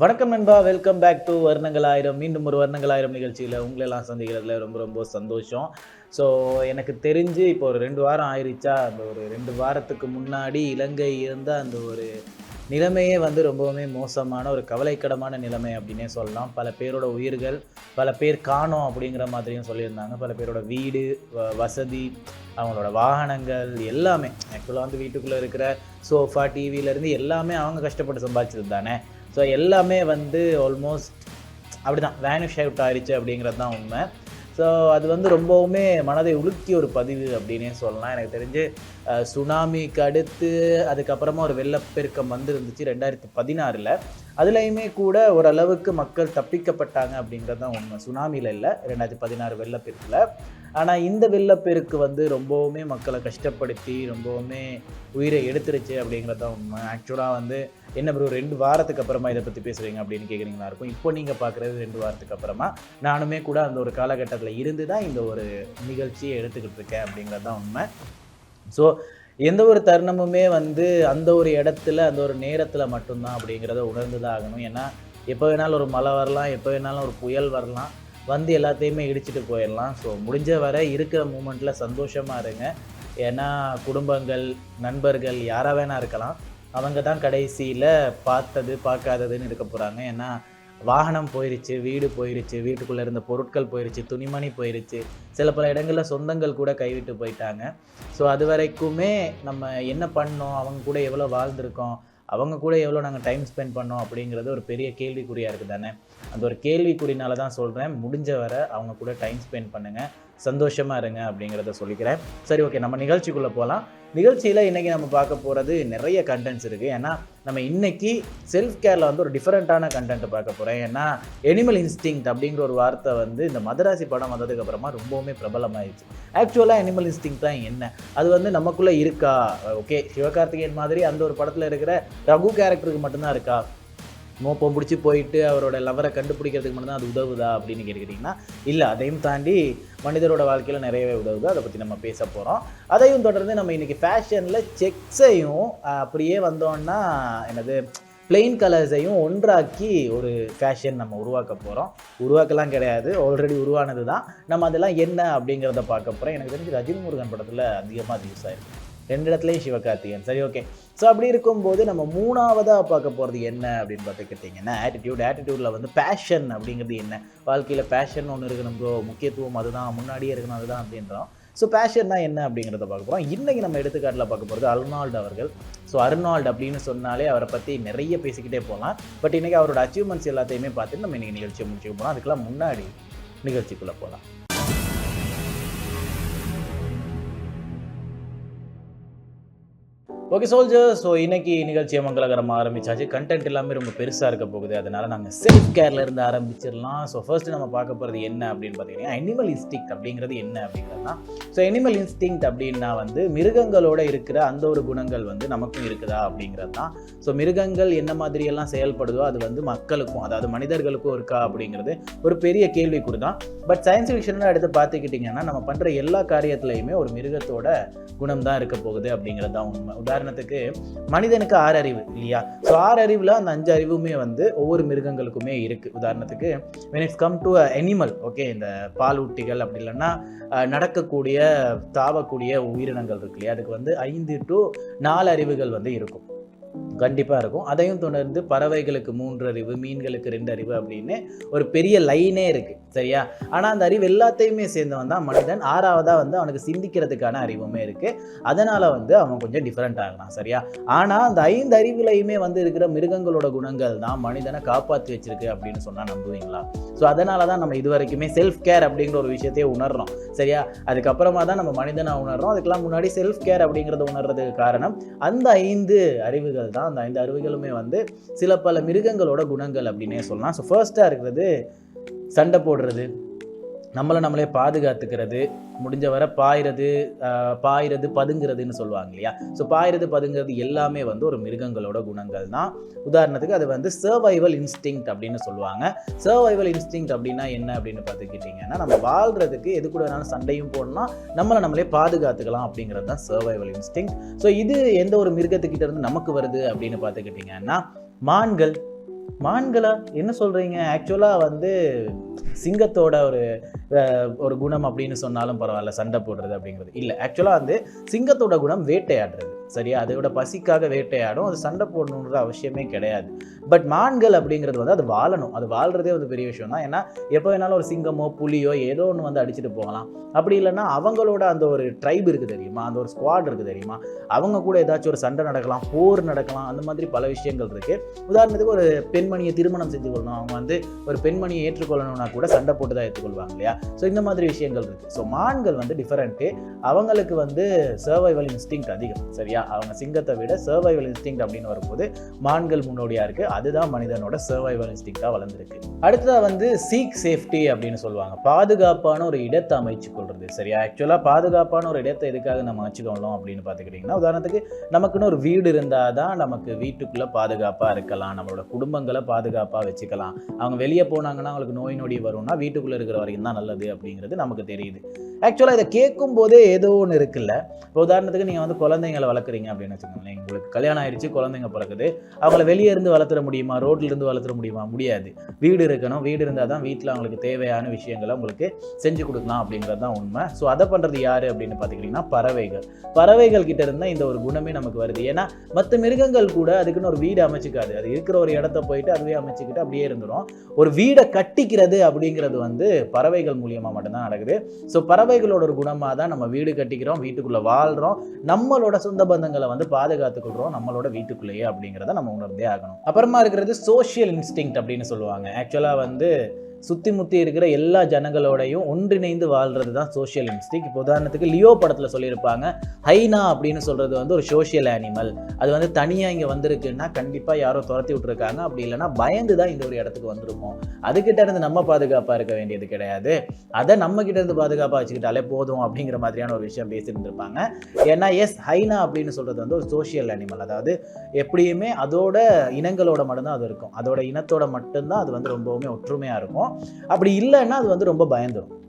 வணக்கம் நண்பா welcome back to வர்ணங்கள் ஆயிரம் மீண்டும் ஒரு வர்ணங்கள் ஆயிரம் நிகழ்ச்சியில் உங்களெல்லாம் சந்திக்கிறதுல ரொம்ப ரொம்ப சந்தோஷம். ஸோ எனக்கு தெரிஞ்சு இப்போ ஒரு ரெண்டு வாரம் ஆயிடுச்சா அந்த ஒரு ரெண்டு வாரத்துக்கு முன்னாடி இலங்கை இருந்த அந்த ஒரு நிலைமையே வந்து ரொம்பவுமே மோசமான ஒரு கவலைக்கிடமான நிலைமை அப்படின்னே சொல்லலாம். பல பேரோட உயிர்கள் பல பேர் காணோம் அப்படிங்கிற மாதிரியும் சொல்லியிருந்தாங்க. பல பேரோட வீடு வசதி அவங்களோட வாகனங்கள் எல்லாமே. ஆக்சுவலாக வந்து வீட்டுக்குள்ளே இருக்கிற சோஃபா டிவியிலேருந்து எல்லாமே அவங்க கஷ்டப்பட்டு சம்பாதிச்சது தானே? ஸோ எல்லாமே வந்து ஆல்மோஸ்ட் அப்படி தான் வேனிஷ் அவுட் ஆயிடுச்சு அப்படிங்கிறது தான் உண்மை. ஸோ அது வந்து ரொம்பவுமே மனதை உலுக்கிய ஒரு பதிவு அப்படின்னே சொல்லலாம். எனக்கு தெரிஞ்சு சுனாமிக்கு அடுத்து அதுக்கப்புறமா ஒரு வெள்ளப்பெருக்கம் வந்து இருந்துச்சு ரெண்டாயிரத்தி பதினாறில். அதுலேயுமே கூட ஓரளவுக்கு மக்கள் தப்பிக்கப்பட்டாங்க அப்படிங்கிறது தான் உண்மை. சுனாமியில் இல்லை ரெண்டாயிரத்தி பதினாறு வெள்ளப்பெருக்கில். ஆனால் இந்த வெள்ளப்பெருக்கு வந்து ரொம்பவுமே மக்களை கஷ்டப்படுத்தி ரொம்பவுமே உயிரை எடுத்துருச்சு அப்படிங்கிறது தான் உண்மை ஆக்சுவலாக வந்து என்ன ப்ரோ ரெண்டு வாரத்துக்கு அப்புறமா இதை பற்றி பேசுகிறீங்க அப்படின்னு கேட்குறீங்களா இருக்கும். இப்போ நீங்கள் பார்க்குறது ரெண்டு வாரத்துக்கு அப்புறமா. நானுமே கூட அந்த ஒரு காலகட்டத்தில் இருந்து தான் இந்த ஒரு நிகழ்ச்சியை எடுத்துக்கிட்டு இருக்கேன் அப்படிங்கிறது தான் உண்மை. ஸோ எந்த ஒரு தருணமுமே வந்து அந்த ஒரு இடத்துல அந்த ஒரு நேரத்தில் மட்டும்தான் அப்படிங்கிறத உணர்ந்து தான் ஆகணும். ஏன்னா எப்போ வேணாலும் ஒரு மழை வரலாம் எப்போ வேணாலும் ஒரு புயல் வரலாம் வந்து எல்லாத்தையுமே இடிச்சிட்டு போயிடலாம். ஸோ முடிஞ்ச வரை இருக்கிற மூமெண்ட்டில் சந்தோஷமாக இருங்க. ஏன்னா குடும்பங்கள் நண்பர்கள் யாராக வேணா இருக்கலாம். அவங்க தான் கடைசியில் பார்த்தது பார்க்காததுன்னு இருக்க போகிறாங்க ஏன்னா வாகனம் போயிருச்சு வீடு போயிருச்சு வீட்டுக்குள்ளே இருந்த பொருட்கள் போயிருச்சு துணிமணி போயிருச்சு. சில பல இடங்களில் சொந்தங்கள் கூட கைவிட்டு போயிட்டாங்க. ஸோ அது வரைக்குமே நம்ம என்ன பண்ணோம்? அவங்க கூட எவ்வளோ வாழ்ந்திருக்கோம்? அவங்க கூட எவ்வளோ நாங்கள் டைம் ஸ்பெண்ட் பண்ணோம்? அப்படிங்கிறது ஒரு பெரிய கேள்விக்குறியாக இருக்குது தானே அந்த ஒரு கேள்விக்குறினால தான் சொல்கிறேன் முடிஞ்ச வரை அவங்க கூட டைம் ஸ்பெண்ட் பண்ணுங்கள் சந்தோஷமாக இருங்க அப்படிங்கிறத சொல்லிக்கிறேன். சரி ஓகே நம்ம நிகழ்ச்சிக்குள்ளே போகலாம் நிகழ்ச்சியில் இன்றைக்கி நம்ம பார்க்க போகிறது நிறைய கண்டென்ட்ஸ் இருக்குது ஏன்னா நம்ம இன்றைக்கி செல்ஃப் கேரில் வந்து ஒரு டிஃப்ரெண்ட்டான கண்டென்ட்டை பார்க்க போகிறேன் ஏன்னா எனிமல் இன்ஸ்டிங் அப்படிங்கிற ஒரு வார்த்தை வந்து இந்த மதராசி படம் வந்ததுக்கப்புறமா ரொம்பவுமே பிரபலமாயிடுச்சு. ஆக்சுவலாக எனிமல் இன்ஸ்டிங் தான் என்ன? அது வந்து நமக்குள்ளே இருக்கா? ஓகே சிவகார்த்திகேயன் மாதிரி அந்த ஒரு படத்தில் இருக்கிற ரகு கேரக்டருக்கு மட்டும்தான் இருக்கா? மோப்பம் பிடிச்சி போயிட்டு அவரோட லவரை கண்டுபிடிக்கிறதுக்கு மட்டும் தான் அது உதவுதா அப்படின்னு கேட்டுக்கிட்டிங்கன்னா இல்லை அதையும் தாண்டி மனிதரோட வாழ்க்கையில் நிறையவே உதவுது. அதை பற்றி நம்ம பேச போகிறோம் அதையும் தொடர்ந்து நம்ம இன்றைக்கி ஃபேஷனில் செக்ஸையும் அப்படியே வந்தோன்னா என்னது பிளெயின் கலர்ஸையும் ஒன்றாக்கி ஒரு ஃபேஷன் நம்ம உருவாக்க போகிறோம் உருவாக்கலாம் கிடையாது. ஆல்ரெடி உருவானது தான் நம்ம அதெல்லாம் என்ன அப்படிங்கிறத பார்க்க போகிறோம் எனக்கு தெரிஞ்சு ரஜினி முருகன் படத்தில் அதிகமாக அது யூஸ் ஆயிருக்கு. ரெண்டு இடத்துலையும் சிவகார்த்திகேயன். சரி ஓகே ஸோ அப்படி இருக்கும்போது நம்ம மூணாவதாக பார்க்க போகிறது என்ன அப்படின்னு பார்த்துக்கிட்டிங்கன்னா ஆட்டிடியூட் ஆட்டிடியூடில் வந்து பேஷன் அப்படிங்கிறது என்ன? வாழ்க்கையில் பேஷன் ஒன்று இருக்கணும் ப்ரோ முக்கியத்துவம் அதுதான். முன்னாடியே இருக்கணும் அதுதான் அப்படின்றோம். ஸோ பேஷன்னா என்ன அப்படிங்கிறத பார்க்க போகிறோம் இன்றைக்கி நம்ம எடுத்துக்காட்டில் பார்க்க போகிறது அருணால்டு அவர்கள். ஸோ அருணால்டு அப்படின்னு சொன்னாலே அவரை பற்றி நிறைய பேசிக்கிட்டே போகலாம். பட் இன்றைக்கி அவரோட அச்சீவ்மெண்ட்ஸ் எல்லாத்தையுமே பார்த்துட்டு நம்ம இன்றைக்கி நிகழ்ச்சியை முடிச்சுக்க போகலாம் அதுக்கெல்லாம் முன்னாடி நிகழ்ச்சிக்குள்ளே போகலாம். ஓகே சோல்ஜர் ஸோ இன்னைக்கு நிகழ்ச்சியை மங்களகரமாக ஆரம்பிச்சாச்சு. கண்டென்ட் எல்லாமே ரொம்ப பெருசாக இருக்க போகுது. அதனால நாங்கள் செல்ஃப் கேர்ல இருந்து ஆரம்பிச்சிடலாம். ஸோ ஃபர்ஸ்ட் நம்ம பார்க்க போகிறது என்ன அப்படின்னு பார்த்தீங்கன்னா அனிமல் இன்ஸ்டிங் அப்படிங்கிறது என்ன அப்படிங்கிறது தான் ஸோ அனிமல் இன்ஸ்டிங் அப்படின்னா வந்து மிருகங்களோட இருக்கிற அந்த ஒரு குணங்கள் வந்து நமக்கும் இருக்குதா அப்படிங்கிறது தான் ஸோ மிருகங்கள் என்ன மாதிரியெல்லாம் செயல்படுதோ அது வந்து மக்களுக்கும் அதாவது மனிதர்களுக்கும் இருக்கா அப்படிங்கிறது ஒரு பெரிய கேள்விக்குறி தான் பட் சயின்ஸ் ஃபிக்ஷனில் எடுத்து பார்த்துக்கிட்டிங்கன்னா நம்ம பண்ணுற எல்லா காரியத்துலையுமே ஒரு மிருகத்தோட குணம் தான் இருக்க போகுது அப்படிங்கிறது தான் உண்மை உதாரணத்துக்கு மனிதனுக்கு ஆறு அறிவு இல்லையா? ஸோ ஆறு அறிவில் அந்த அஞ்சு அறிவுமே வந்து ஒவ்வொரு மிருகங்களுக்குமே இருக்குது உதாரணத்துக்கு when it's come to animal okay இந்த பாலூட்டிகள் அப்படி இல்லைன்னா நடக்கக்கூடிய தாவக்கூடிய உயிரினங்கள் இருக்கு இல்லையா? அதுக்கு வந்து ஐந்து டு நாலு அறிவுகள் வந்து இருக்கும். கண்டிப்பாக இருக்கும். அதையும் தொடர்ந்து பறவைகளுக்கு மூன்று அறிவு மீன்களுக்கு ரெண்டு அறிவு அப்படின்னு ஒரு பெரிய லைனே இருக்குது சரியா? ஆனால் அந்த அறிவு எல்லாத்தையுமே சேர்ந்தவன் தான் மனிதன். ஆறாவதாக வந்து அவனுக்கு சிந்திக்கிறதுக்கான அறிவுமே இருக்குது அதனால் வந்து அவன் கொஞ்சம் டிஃப்ரெண்ட் ஆகலாம் சரியா? ஆனால் அந்த ஐந்து அறிவுலையுமே வந்து இருக்கிற மிருகங்களோட குணங்கள் தான் மனிதனை காப்பாற்றி வச்சிருக்கு அப்படின்னு சொன்னால் நம்புவீங்களா? ஸோ அதனால தான் நம்ம இது வரைக்குமே செல்ஃப் கேர் அப்படிங்கிற ஒரு விஷயத்தையே உணர்றோம். சரியா? அதுக்கப்புறமா தான் நம்ம மனிதனை உணர்றோம். அதுக்கெல்லாம் முன்னாடி செல்ஃப் கேர் அப்படிங்கிறத உணர்றதுக்கு காரணம் அந்த ஐந்து அறிவுகள் தான் அந்த ஐந்து அறுவைகளுமே வந்து சில பல மிருகங்களோட குணங்கள் அப்படின்னே சொல்லலாம். ஸோ ஃபர்ஸ்ட்டாக இருக்கிறது சண்டை போடுறது நம்மளை நம்மளே பாதுகாத்துக்கிறது முடிஞ்ச வரை பாயிறது பாயிறது பதுங்கிறதுன்னு சொல்லுவாங்க இல்லையா? ஸோ பாயிறது பதுங்கிறது எல்லாமே வந்து ஒரு மிருகங்களோட குணங்கள் தான். உதாரணத்துக்கு அது வந்து சர்வைவல் இன்ஸ்டிங் அப்படின்னு சொல்லுவாங்க. சர்வைவல் இன்ஸ்டிங் அப்படின்னா என்ன அப்படின்னு பார்த்துக்கிட்டிங்கன்னா நம்ம வாழ்கிறதுக்கு எது கூட வேணாலும் சண்டையும் போடணும் நம்மளை நம்மளே பாதுகாத்துக்கலாம் அப்படிங்கிறது தான் சர்வைவல் இன்ஸ்டிங் ஸோ இது எந்த ஒரு மிருகத்துக்கிட்ட இருந்து நமக்கு வருது அப்படின்னு பார்த்துக்கிட்டிங்கன்னா மான்கள். மான்களா? என்ன சொல்கிறீங்க ஆக்சுவலாக வந்து சிங்கத்தோட ஒரு ஒரு குணம் அப்படின்னு சொன்னாலும் பரவாயில்ல சண்டை போடுறது அப்படிங்கிறது. இல்லை ஆக்சுவலாக வந்து சிங்கத்தோட குணம் வேட்டையாடுறது சரியா? அதோட பசிக்காக வேட்டையாடும் அது சண்டை போடணுன்ற அவசியமே கிடையாது. பட் மான்கள் அப்படிங்கிறது வந்து அது வாழணும். அது வாழ்றதே ஒரு பெரிய விஷயம் தான் ஏன்னா எப்போ வேணாலும் ஒரு சிங்கமோ புலியோ ஏதோ ஒன்று வந்து அடிச்சுட்டு போகலாம். அப்படி இல்லைன்னா அவங்களோட அந்த ஒரு ட்ரைப் இருக்குது தெரியுமா? அந்த ஒரு ஸ்குவாட் இருக்குது தெரியுமா? அவங்க கூட ஏதாச்சும் ஒரு சண்டை நடக்கலாம் போர் நடக்கலாம் அந்த மாதிரி பல விஷயங்கள் இருக்குது உதாரணத்துக்கு ஒரு பெண்மணியை திருமணம் செஞ்சு கொள்ளணும். அவங்க வந்து ஒரு பெண்மணியை ஏற்றுக்கொள்ளணும்னா கூட சண்டை போட்டு தான் ஏற்றுக்கொள்வாங்க இல்லையா? ஸோ இந்த மாதிரி விஷயங்கள் இருக்கு. ஸோ மான்கள் வந்து டிஃபரெண்ட்டு அவங்களுக்கு வந்து சர்வைவல் இன்ஸ்டிங் அதிகம் சரியா? அவங்க சிங்கத்தை விட சர்வைவல் இன்ஸ்டிங் அப்படின்னு வரும்போது மான்கள் முன்னோடியா இருக்கு. அதுதான் மனிதனோட சர்வைவல் இன்ஸ்டிங்காக வளர்ந்துருக்கு. அடுத்ததா வந்து சீக் சேஃப்டி அப்படின்னு சொல்லுவாங்க. பாதுகாப்பான ஒரு இடத்தை அமைச்சு கொள்றது சரியா? ஆக்சுவலாக பாதுகாப்பான ஒரு இடத்தை எதுக்காக நம்ம அமைச்சுக்கொள்ளணும் அப்படின்னு பார்த்துக்கிட்டிங்கன்னா உதாரணத்துக்கு நமக்குன்னு ஒரு வீடு இருந்தால் தான் நமக்கு வீட்டுக்குள்ளே பாதுகாப்பாக இருக்கலாம். நம்மளோட குடும்பங்களை பாதுகாப்பாக வச்சுக்கலாம். அவங்க வெளியே போனாங்கன்னா அவங்களுக்கு நோய் நொடி வரும்னா வீட்டுக்குள்ளே இருக்கிற வரைக்கும் தான் நல்லது அப்படிங்கிறது நமக்கு தெரியுது. ஆக்சுவலாக இதை கேட்கும் போதே ஏதோ ஒன்று இருக்குல்ல. இப்போ உதாரணத்துக்கு நீங்கள் வந்து குழந்தைங்களை வளர்க்குறீங்க அப்படின்னு வச்சுக்கோங்களேன். உங்களுக்கு கல்யாணம் ஆயிடுச்சு குழந்தைங்க பிறக்குது. அவங்கள வெளியே இருந்து வளர்த்துற முடியுமா? ரோட்டில் இருந்து வளர்த்துற முடியுமா? முடியாது. வீடு இருக்கணும். வீடு இருந்தால் தான் வீட்டில் அவங்களுக்கு தேவையான விஷயங்களை உங்களுக்கு செஞ்சு கொடுக்கலாம் அப்படிங்கிறது தான் உண்மை. ஸோ அதை பண்ணுறது யார் அப்படின்னு பார்த்துக்கிட்டிங்கன்னா பறவைகள். பறவைகள் கிட்ட இருந்தால் இந்த ஒரு குணமே நமக்கு வருது. ஏன்னா மற்ற மிருகங்கள் கூட அதுக்குன்னு ஒரு வீடு அமைச்சிக்காது. அது இருக்கிற ஒரு இடத்த போயிட்டு அதுவே அமைச்சிக்கிட்டு அப்படியே இருந்துடும் ஒரு வீடை கட்டிக்கிறது அப்படிங்கிறது வந்து பறவைகள் மூலியமாக மட்டும்தான் நடக்குது. ஸோ பறவைகளோட ஒரு குணமாக தான் நம்ம வீடு கட்டிக்கிறோம் வீட்டுக்குள்ளே வாழ்கிறோம் நம்மளோட சொந்த பந்தங்களை வந்து பாதுகாத்துக்கொள்கிறோம் நம்மளோட வீட்டுக்குள்ளேயே அப்படிங்கிறத நம்ம உணர்ந்தே ஆகணும். அப்புறமா இருக்கிறது சோஷியல் இன்ஸ்டிங் அப்படின்னு சொல்லுவாங்க. ஆக்சுவலாக வந்து சுற்றி முற்றி இருக்கிற எல்லா ஜனங்களோடையும் ஒன்றிணைந்து வாழ்றது தான் சோஷியல் இன்ஸ்டிக் இப்போ உதாரணத்துக்கு லியோ படத்தில் சொல்லியிருப்பாங்க ஹைனா அப்படின்னு சொல்கிறது வந்து ஒரு சோஷியல் அனிமல் அது வந்து தனியாக இங்கே வந்திருக்குன்னா கண்டிப்பாக யாரோ துரத்தி விட்டுருக்காங்க. அப்படி இல்லைனா பயந்து தான் இந்த ஒரு இடத்துக்கு வந்திருக்கும் அதுக்கிட்ட இருந்து நம்ம பாதுகாப்பாக இருக்க வேண்டியது கிடையாது. அதை நம்ம கிட்ட இருந்து பாதுகாப்பாக வச்சுக்கிட்டாலே போதும் அப்படிங்கிற மாதிரியான ஒரு விஷயம் பேசியிருந்திருப்பாங்க. ஏன்னா எஸ் ஹைனா அப்படின்னு சொல்கிறது வந்து ஒரு சோஷியல் அனிமல் அதாவது எப்படியுமே அதோட இனங்களோட மட்டும்தான் அது இருக்கும். அதோட இனத்தோட மட்டும்தான் அது வந்து ரொம்பவுமே ஒற்றுமையாக இருக்கும். அப்படி இல்லைன்னா அது வந்து ரொம்ப பயந்துரும்.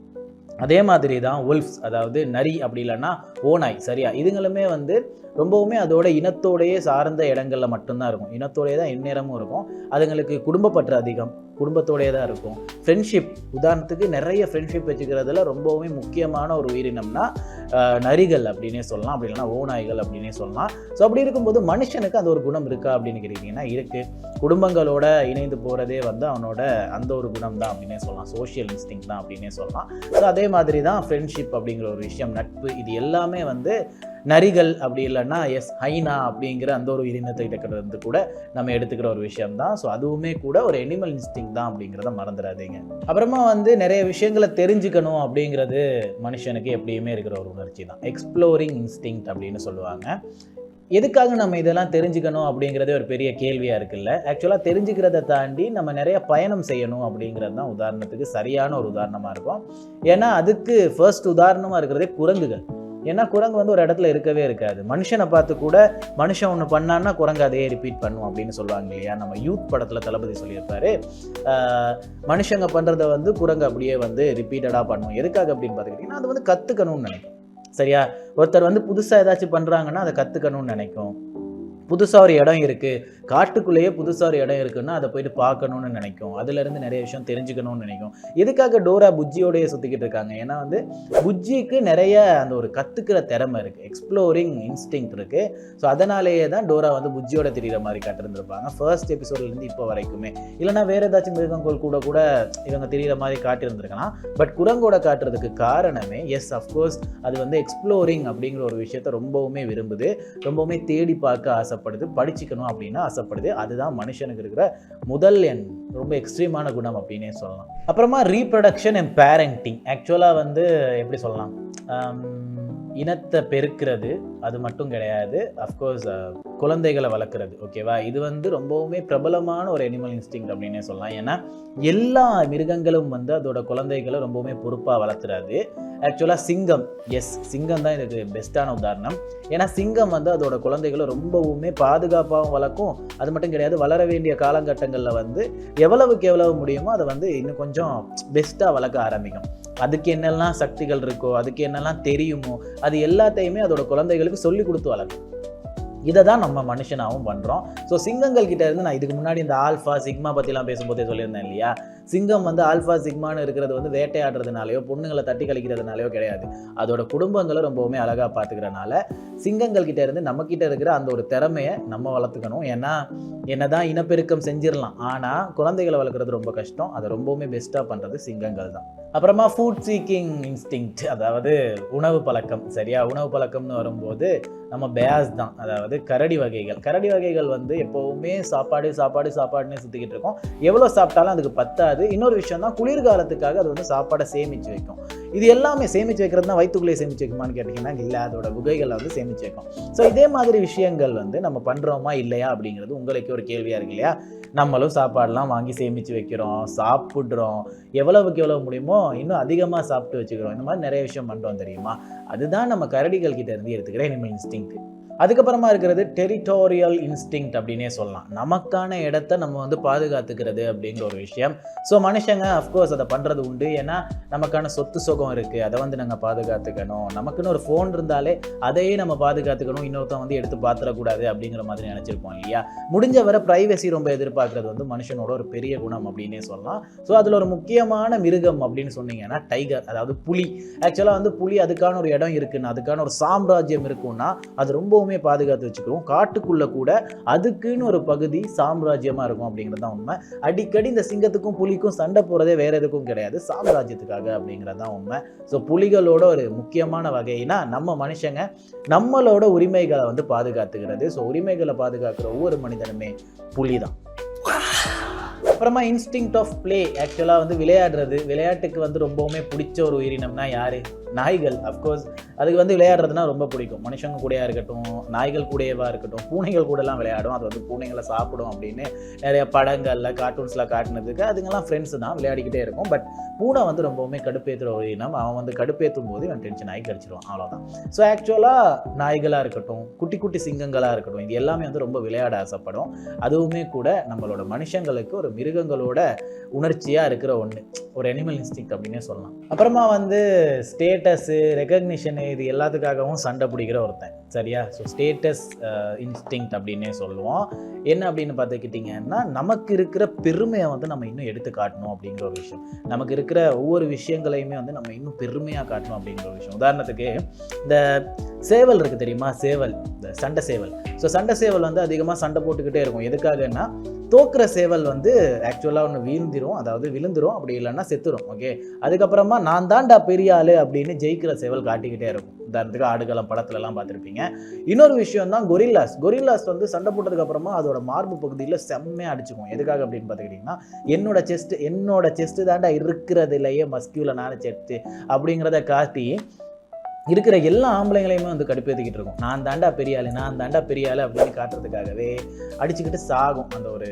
அதே மாதிரி தான் உல்ஃப்ஸ் அதாவது நரி அப்படி இல்லைன்னா ஓநாய் சரியா? இதுங்களுமே வந்து ரொம்பவுமே அதோட இனத்தோடையே சார்ந்த இடங்கள்ல மட்டும்தான் இருக்கும். இனத்தோடையே தான் எந்நேரமும் இருக்கும். அதுங்களுக்கு குடும்பப்பற்று அதிகம். குடும்பத்தோடையே தான் இருக்கும். ஃப்ரெண்ட்ஷிப் உதாரணத்துக்கு நிறைய ஃப்ரெண்ட்ஷிப் வச்சுக்கிறதுல ரொம்பவுமே முக்கியமான ஒரு உயிரினம்னா நரிகள் அப்படின்னே சொல்லலாம். அப்படி இல்லைன்னா ஓநாய்கள் அப்படின்னே சொல்லலாம். ஸோ அப்படி இருக்கும்போது மனுஷனுக்கு அந்த ஒரு குணம் இருக்கா அப்படின்னு கேட்டிங்கன்னா இருக்கு. குடும்பங்களோட இணைந்து போகிறதே வந்து அவனோட அந்த ஒரு குணம் தான் அப்படின்னே சொல்லலாம். சோஷியல் இன்ஸ்டிங் தான் அப்படின்னே சொல்லலாம். ஸோ அதே மாதிரி தான் ஃப்ரெண்ட்ஷிப் அப்படிங்கிற ஒரு விஷயம் நட்பு இது எல்லாமே வந்து நரிகள் அப்படி இல்லைன்னா எஸ் ஹைனா அப்படிங்கிற அந்த ஒரு உயிரினத்தை இருந்து கூட நம்ம எடுத்துக்கிற ஒரு விஷயம் தான் ஸோ அதுவுமே கூட ஒரு எனிமல் இன்ஸ்டிங் தான் அப்படிங்கிறத மறந்துடாதீங்க. அப்புறமா வந்து நிறைய விஷயங்களை தெரிஞ்சுக்கணும் அப்படிங்கிறது மனுஷனுக்கு எப்படியுமே இருக்கிற ஒரு உணர்ச்சி தான் எக்ஸ்ப்ளோரிங் இன்ஸ்டிங் அப்படின்னு சொல்லுவாங்க. எதுக்காக நம்ம இதெல்லாம் தெரிஞ்சுக்கணும் அப்படிங்கிறதே ஒரு பெரிய கேள்வியாக இருக்குல்ல. ஆக்சுவலாக தெரிஞ்சுக்கிறத தாண்டி நம்ம நிறைய பயணம் செய்யணும் அப்படிங்கிறது தான் உதாரணத்துக்கு சரியான ஒரு உதாரணமாக இருக்கும். ஏன்னா அதுக்கு ஃபர்ஸ்ட் உதாரணமாக இருக்கிறதே குரங்குகள். ஏன்னா குரங்கு வந்து ஒரு இடத்துல இருக்கவே இருக்காது. மனுஷனை பார்த்து கூட மனுஷன் ஒன்று பண்ணான்னா குரங்கு அதையே ரிப்பீட் பண்ணும் அப்படின்னு சொல்லுவாங்க இல்லையா? நம்ம யூத் படத்தில் தளபதி சொல்லியிருப்பாரு. மனுஷங்க பண்ணுறத வந்து குரங்கு அப்படியே வந்து ரிப்பீட்டடாக பண்ணும். எதுக்காக அப்படின்னு பார்த்துக்கிட்டிங்கன்னா அது வந்து கற்றுக்கணும்னு நினைக்கும். சரியா? ஒருத்தர் வந்து புதுசாக ஏதாச்சும் பண்ணுறாங்கன்னா அதை கற்றுக்கணும்னு நினைக்கும். புதுசாக ஒரு இடம் இருக்குது காட்டுக்குள்ளேயே புதுசாக ஒரு இடம் இருக்குன்னா அதை போயிட்டு பார்க்கணும்னு நினைக்கும். அதுலேருந்து நிறைய விஷயம் தெரிஞ்சுக்கணும்னு நினைக்கும். எதுக்காக டோரா புஜ்ஜியோடயே சுற்றிக்கிட்டு இருக்காங்க? ஏன்னா வந்து புஜ்ஜிக்கு நிறைய அந்த ஒரு கற்றுக்கிற திறமை இருக்குது எக்ஸ்ப்ளோரிங் இன்ஸ்டிங் இருக்குது ஸோ அதனாலேயே தான் டோரா வந்து புஜ்ஜியோட தெரிகிற மாதிரி காட்டிருந்துருப்பாங்க. ஃபர்ஸ்ட் எபிசோட்லேருந்து இப்போ வரைக்குமே. இல்லைனா வேறு ஏதாச்சும் மிருகங்கள் கூட கூட இவங்க தெரிகிற மாதிரி காட்டியிருந்துருக்கலாம் பட் குரங்கோட காட்டுறதுக்கு காரணமே எஸ் அஃப்கோர்ஸ் அது வந்து எக்ஸ்ப்ளோரிங் அப்படிங்கிற ஒரு விஷயத்த ரொம்பவுமே விரும்புது. ரொம்பவுமே தேடி பார்க்க ஆசைப்படுது. படிச்சுக்கணும் அப்படின்னா ஆசைப்படுது. அதுதான் மனுஷனுக்கு இருக்கிற முதல் எண். ரொம்ப எக்ஸ்ட்ரீமான குணம் அப்படின்னே சொல்லலாம். அப்புறமா ரீப்ரொடக்ஷன் அண்ட் பேரண்டிங் ஆக்சுவலாக வந்து எப்படி சொல்லலாம்? இனத்தை பெருக்கிறது அது மட்டும் கிடையாது. அஃப்கோர்ஸ் குழந்தைகளை வளர்க்குறது ஓகேவா இது வந்து ரொம்பவுமே பிரபலமான ஒரு அனிமல் இன்ஸ்டிங் அப்படின்னே சொல்லலாம். ஏன்னா எல்லா மிருகங்களும் வந்து அதோட குழந்தைகளை ரொம்பவுமே பொறுப்பாக வளர்த்துறாது. ஆக்சுவலாக சிங்கம் எஸ் சிங்கம் தான் இதுக்கு பெஸ்ட்டான உதாரணம். ஏன்னா சிங்கம் வந்து அதோட குழந்தைகளை ரொம்பவுமே பாதுகாப்பாகவும் வளர்க்கும். அது மட்டும் கிடையாது வளர வேண்டிய காலகட்டங்களில் வந்து எவ்வளவுக்கு எவ்வளவு முடியுமோ அதை வந்து இன்னும் கொஞ்சம் பெஸ்ட்டாக வளர்க்க ஆரம்பிக்கும். அதுக்கு என்னெல்லாம் சக்திகள் இருக்கோ அதுக்கு என்னெல்லாம் தெரியுமோ அது எல்லாத்தையுமே அதோட குழந்தைகளுக்கு சொல்லி கொடுத்து வளர்க்கும். இதை தான் நம்ம மனுஷனாகவும் பண்ணுறோம் ஸோ சிங்கங்கள் கிட்ட இருந்து நான் இதுக்கு முன்னாடி இந்த ஆல்ஃபா சிக்மா பற்றிலாம் பேசும்போதே சொல்லியிருந்தேன் இல்லையா? சிங்கம் வந்து ஆல்ஃபா சிக்மான்னு இருக்கிறது வந்து வேட்டையாடுறதுனாலையோ பொண்ணுங்களை தட்டி கழிக்கிறதுனாலையோ கிடையாது. அதோட குடும்பங்களை ரொம்பவுமே அழகாக பார்த்துக்கிறனால சிங்கங்கள் கிட்ட இருந்து நம்ம கிட்ட இருக்கிற அந்த ஒரு திறமையை நம்ம வளர்த்துக்கணும். ஏன்னா என்னதான் இனப்பெருக்கம் செஞ்சிடலாம் ஆனால் குழந்தைகளை வளர்க்குறது ரொம்ப கஷ்டம். அதை ரொம்பவுமே பெஸ்ட்டாக பண்ணுறது சிங்கங்கள் தான். அப்புறமா ஃபுட் சீக்கிங் இன்ஸ்டிங் அதாவது உணவு பழக்கம் சரியா? உணவு பழக்கம்னு வரும்போது நம்ம பேஸ் தான். அதாவது கரடி வகைகள். கரடி வகைகள் வந்து எப்போவுமே சாப்பாடு சாப்பாடு சாப்பாடுன்னு சுற்றிக்கிட்டு இருக்கோம். எவ்வளோ சாப்பிட்டாலும் அதுக்கு பத்தாது. இன்னொரு விஷயம் தான் குளிர்காலத்துக்காக அது வந்து சாப்பாடை சேமித்து வைக்கும். இது எல்லாமே சேமித்து வைக்கிறது தான் வயிற்றுக்குள்ளே சேமித்து வைக்குமான்னு கேட்டிங்கன்னா இல்லை. அதோட குகைகளை வந்து சேமித்து வைக்கும். ஸோ இதே மாதிரி விஷயங்கள் வந்து நம்ம பண்ணுறோமா இல்லையா அப்படிங்கிறது உங்களுக்கு ஒரு கேள்வியாக இருக்கு இல்லையா? நம்மளும் சாப்பாடெலாம் வாங்கி சேமித்து வைக்கிறோம் சாப்பிட்றோம். எவ்வளவுக்கு எவ்வளவு முடியுமோ இன்னும் அதிகமாக சாப்பிட்டு வச்சுக்கிறோம். இந்த மாதிரி நிறைய விஷயம் பண்ணுறோம் தெரியுமா? அதுதான் நம்ம கரடிகள் கிட்ட இருந்து இனிமேல் இனிமே இன்ஸ்டிங் அதுக்கப்புறமா இருக்கிறது டெரிட்டோரியல் இன்ஸ்டிங் அப்படின்னே சொல்லலாம். நமக்கான இடத்த நம்ம வந்து பாதுகாத்துக்கிறது அப்படிங்கிற ஒரு விஷயம். ஸோ மனுஷங்க அஃப்கோர்ஸ் அதை பண்ணுறது உண்டு. ஏன்னா நமக்கான சொத்து சுகம் இருக்குது அதை வந்து நாங்கள் பாதுகாத்துக்கணும். நமக்குன்னு ஒரு ஃபோன் இருந்தாலே அதையே நம்ம பாதுகாத்துக்கணும். இன்னொருத்தன் வந்து எடுத்து பார்த்துடக்கூடாது அப்படிங்கிற மாதிரி நினச்சிருப்போம் இல்லையா? முடிஞ்ச வரை ப்ரைவசி ரொம்ப எதிர்பார்க்கறது வந்து மனுஷனோட ஒரு பெரிய குணம் அப்படின்னே சொல்லலாம். ஸோ அதில் ஒரு முக்கியமான மிருகம் அப்படின்னு சொன்னீங்கன்னா டைகர் அதாவது புலி. ஆக்சுவலாக வந்து புலி அதுக்கான ஒரு இடம் இருக்குன்னு அதுக்கான ஒரு சாம்ராஜ்யம் இருக்குன்னா அது எப்போவுமே பாதுகாத்து வச்சுக்கிறோம் காட்டுக்குள்ளே கூட அதுக்குன்னு ஒரு பகுதி சாம்ராஜ்யமாக இருக்கும் அப்படிங்கிறது தான் உண்மை. அடிக்கடி இந்த சிங்கத்துக்கும் புலிக்கும் சண்டை போகிறதே வேற எதுக்கும் கிடையாது. சாம்ராஜ்யத்துக்காக அப்படிங்கிறது தான் உண்மை. ஸோ புலிகளோட ஒரு முக்கியமான வகைனா நம்ம மனுஷங்க நம்மளோட உரிமைகளை வந்து பாதுகாத்துக்கிறது. ஸோ உரிமைகளை பாதுகாக்கிற ஒவ்வொரு மனிதனுமே புலி தான் அப்புறமா இன்ஸ்டிங் ஆஃப் பிளே ஆக்சுவலாக வந்து விளையாடுறது. விளையாட்டுக்கு வந்து ரொம்பவுமே பிடிச்ச ஒரு உயிரினம்னா யார்? நாய்கள் அஃப்கோர்ஸ் அதுக்கு வந்து விளையாடுறதுனா ரொம்ப பிடிக்கும். மனுஷங்க கூடயா இருக்கட்டும் நாய்கள் கூடயேவா இருக்கட்டும் பூனைகள் கூடலாம் விளையாடும். அது வந்து பூனைகளை சாப்பிடும் அப்படின்னு நிறைய படங்களில் கார்ட்டூன்ஸில் காட்டினதுக்கு அதுங்கெல்லாம் ஃப்ரெண்ட்ஸ் தான் விளையாடிக்கிட்டே இருக்கும். பட் பூனை வந்து ரொம்பவுமே கடுப்பேற்றுற ஒரு இனம். அவன் வந்து கடுப்பேற்றும் போது இவன் டென்ஷன் ஆகி கழிச்சிருவான் அவ்வளோதான் ஸோ ஆக்சுவலாக நாய்களாக இருக்கட்டும் குட்டி குட்டி சிங்கங்களாக இருக்கட்டும் இது எல்லாமே வந்து ரொம்ப விளையாட ஆசைப்படும். அதுவுமே கூட நம்மளோட மனுஷங்களுக்கு ஒரு மிருகங்களோட உணர்ச்சியாக இருக்கிற ஒன்று ஒரு அனிமல் இன்ஸ்டிக் அப்படின்னே சொல்லலாம். அப்புறமா வந்து ஸ்டேட் ஸ்டேட்டஸு ரெக்கக்னிஷனு இது எல்லாத்துக்காகவும் சண்டை பிடிக்கிற ஒருத்தன். சரியா? ஸோ ஸ்டேட்டஸ் இன்ஸ்டிங் அப்படின்னே சொல்லுவோம். என்ன அப்படின்னு பார்த்துக்கிட்டிங்கன்னா நமக்கு இருக்கிற பெருமையை வந்து நம்ம இன்னும் எடுத்து காட்டணும் அப்படிங்கிற ஒரு விஷயம். நமக்கு இருக்கிற ஒவ்வொரு விஷயங்களையுமே வந்து நம்ம இன்னும் பெருமையாக காட்டணும் அப்படிங்கிற ஒரு விஷயம். உதாரணத்துக்கு இந்த சேவல் இருக்குது தெரியுமா? சேவல் இந்த சண்டை சேவல். ஸோ சண்டை சேவல் வந்து அதிகமாக சண்டை போட்டுக்கிட்டே இருக்கும். எதுக்காகன்னா தோக்குற சேவல் வந்து ஆக்சுவலாக ஒன்று வீழ்ந்துடும் அதாவது விழுந்துரும். அப்படி இல்லைன்னா செத்துரும். ஓகே அதுக்கப்புறமா நான் தான்டா பெரிய ஆள் அப்படின்னு ஜெயிக்கிற சேவல் காட்டிக்கிட்டே இருக்கும். உதாரணத்துக்கு ஆடுகளம் படத்துலலாம் பார்த்துருப்பீங்க. இன்னொரு விஷயம் தான் கொரில்லாஸ். கொரில்லாஸ் வந்து சண்டை போட்டதுக்கு அப்புறமா அதோட மார்பு பகுதியில் செம்மையாக அடிச்சுக்கும். எதுக்காக அப்படின்னு பார்த்துக்கிட்டிங்கன்னா என்னோட செஸ்ட் என்னோட செஸ்ட் தாண்டா இருக்கிறதுலையே மஸ்கியூலனான செஸ்ட் அப்படிங்கிறத காட்டி இருக்கிற எல்லா ஆம்பளைங்களையுமே வந்து கடுப்பேற்றிக்கிட்டு இருக்கும். நான் தாண்டா பெரிய ஆளு நான் தாண்டா பெரிய அப்படின்னு காட்டுறதுக்காகவே அடிச்சுக்கிட்டு சாகும் அந்த ஒரு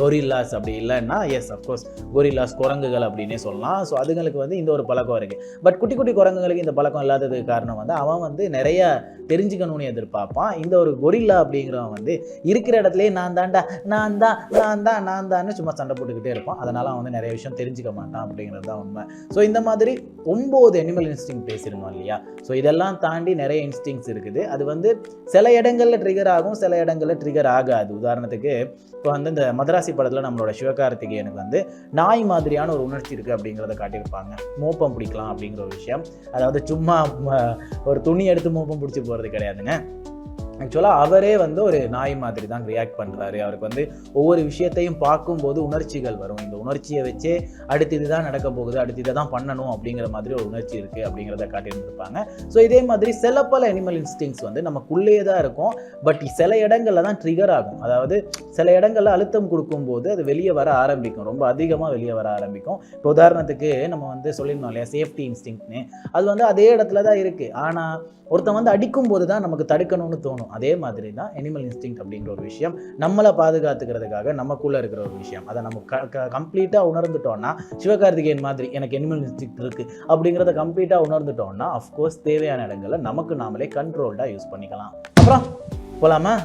கொரில்லாஸ் அப்படி இல்லைன்னா எஸ் அஃப்கோர்ஸ் கொரில்லாஸ் குரங்குகள் அப்படின்னே சொல்லலாம். ஸோ அதுங்களுக்கு வந்து இந்த ஒரு பழக்கம் இருக்குது பட் குட்டி குட்டி குரங்குகளுக்கு இந்த பழக்கம் இல்லாததுக்கு காரணம் வந்து அவன் வந்து நிறைய தெரிஞ்சுக்கணும்னு எதிர்பார்ப்பான். இந்த ஒரு கொரில்லா அப்படிங்கிறவன் வந்து இருக்கிற இடத்துலயே நான் தாண்டா நான் தான் நான் தான் நான் தான்னு சும்மா சண்டை போட்டுக்கிட்டே இருப்பான். அதனால் அவன் வந்து நிறைய விஷயம் தெரிஞ்சுக்க மாட்டான் அப்படிங்கிறது தான் உண்மை. ஸோ இந்த மாதிரி ஒம்பது அனிமல் இன்ஸ்டிங் பேசியிருந்தோம் இல்லையா? ஸோ இதெல்லாம் தாண்டி நிறைய இன்ஸ்டிங்ஸ் இருக்குது. அது வந்து சில இடங்களில் ட்ரிகர் ஆகும் சில இடங்களில் ட்ரிகர் ஆகாது. உதாரணத்துக்கு இப்போ வந்து இந்த மதராசி படத்தில் நம்மளோட சிவகார்த்திகேயனுக்கு வந்து நாய் மாதிரியான ஒரு உணர்ச்சி இருக்குது அப்படிங்கிறத காட்டியிருப்பாங்க. மோப்பம் பிடிக்கலாம் அப்படிங்கிற ஒரு விஷயம். அதாவது சும்மா ஒரு துணி எடுத்து மோப்பம் பிடிச்சி போகிறது கிடையாதுங்க. ஆக்சுவலாக அவரே வந்து ஒரு நாய் மாதிரி தான் ரியாக்ட் பண்ணுறாரு அவருக்கு வந்து ஒவ்வொரு விஷயத்தையும் பார்க்கும்போது உணர்ச்சிகள் வரும். இந்த உணர்ச்சியை வச்சே அடுத்து இதுதான் நடக்க போகுது அடுத்து இதை தான் பண்ணணும் அப்படிங்கிற மாதிரி ஒரு உணர்ச்சி இருக்குது அப்படிங்கிறத காட்டியிருந்திருப்பாங்க. ஸோ இதே மாதிரி சில பல அனிமல் இன்ஸ்டிங்ஸ் வந்து நமக்குள்ளேயே தான் இருக்கும். பட் சில இடங்களில் தான் ட்ரிகர் ஆகும். அதாவது சில இடங்களில் அழுத்தம் கொடுக்கும்போது அது வெளியே வர ஆரம்பிக்கும். ரொம்ப அதிகமாக வெளியே வர ஆரம்பிக்கும். இப்போ உதாரணத்துக்கு நம்ம வந்து சொல்லியிருந்தோம் இல்லையா சேஃப்டி இன்ஸ்டிங்னு அது வந்து அதே இடத்துல தான் இருக்குது ஆனால் ஒருத்தன் வந்து அடிக்கும் போது தான் நமக்கு தடுக்கணும்னு தோணும். அதே மாதிரி தான் அனிமல் இன்ஸ்டிங் அப்படிங்கிற ஒரு விஷயம் நம்மளை பாதுகாத்துக்கிறதுக்காக நமக்குள்ளே இருக்கிற ஒரு விஷயம். அதை நம்ம க கம்ப்ளீட்டாக உணர்ந்துட்டோம்னா சிவகார்த்திகேயன் மாதிரி எனக்கு அனிமல் இன்ஸ்டிங் இருக்குது அப்படிங்கிறத கம்ப்ளீட்டாக உணர்ந்துட்டோம்னா அஃப்கோர்ஸ் தேவையான இடங்களில் நமக்கு நாமளே கண்ட்ரோல்டாக யூஸ் பண்ணிக்கலாம். அப்புறம் போகலாமா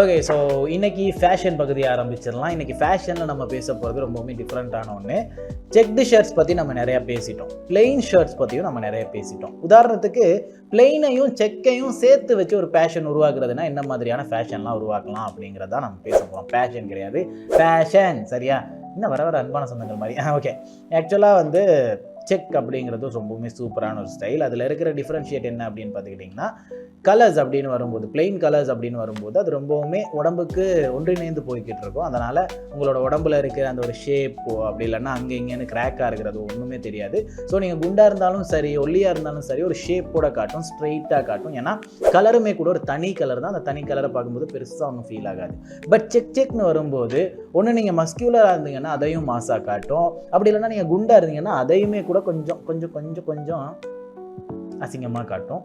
ஓகே ஸோ இன்னைக்கு ஃபேஷன் பகுதியை ஆரம்பிச்சிடலாம். இன்னைக்கு ஃபேஷனில் நம்ம பேச போகிறது ரொம்பவுமே டிஃப்ரெண்ட்டான ஒன்று செக்டு ஷர்ட்ஸ் பற்றி நம்ம நிறையா பேசிட்டோம். பிளெயின் ஷர்ட்ஸ் பற்றியும் நம்ம நிறைய பேசிட்டோம். உதாரணத்துக்கு பிளெயினையும் செக்கையும் சேர்த்து வச்சு ஒரு ஃபேஷன் உருவாக்குறதுனா என்ன மாதிரியான ஃபேஷன்லாம் உருவாக்கலாம் அப்படிங்கிறதா நம்ம பேச போகிறோம் ஃபேஷன் கிடையாது. ஃபேஷன் சரியா? இன்னும் வர வர அன்பான சொந்தங்கள் மாதிரி. ஓகே ஆக்சுவலாக வந்து செக் அப்படிங்கிறது ரொம்பவுமே சூப்பரான ஒரு ஸ்டைல் அதில் இருக்கிற டிஃப்ரென்ஷியேட் என்ன அப்படின்னு பார்த்துக்கிட்டிங்கன்னா கலர்ஸ் அப்படின்னு வரும்போது பிளெயின் கலர்ஸ் அப்படின்னு வரும்போது அது ரொம்பவுமே உடம்புக்கு ஒன்றிணைந்து போய்கிட்டு இருக்கும். அதனால் உங்களோட உடம்புல இருக்கிற அந்த ஒரு ஷேப்போ அப்படி இல்லைன்னா அங்கே இங்கேன்னு கிராக்காக இருக்கிறது ஒன்றுமே தெரியாது. ஸோ நீங்கள் குண்டாக இருந்தாலும் சரி ஒல்லியாக இருந்தாலும் சரி ஒரு ஷேப்போட காட்டும் ஸ்ட்ரெயிட்டாக காட்டும். ஏன்னா கலருமே கூட ஒரு தனி கலர் தான். அந்த தனி கலரை பார்க்கும்போது பெருசாக ஒன்றும் ஃபீல் ஆகாது. பட் செக் செக்னு வரும்போது ஒன்று நீங்கள் மஸ்கியூலராக இருந்தீங்கன்னா அதையும் மாசாக காட்டும். அப்படி இல்லைன்னா நீங்கள் குண்டாக இருந்தீங்கன்னா அதையுமே கூட கொஞ்சம் கொஞ்சம் கொஞ்சம் கொஞ்சம் அசிங்கமாக காட்டும்.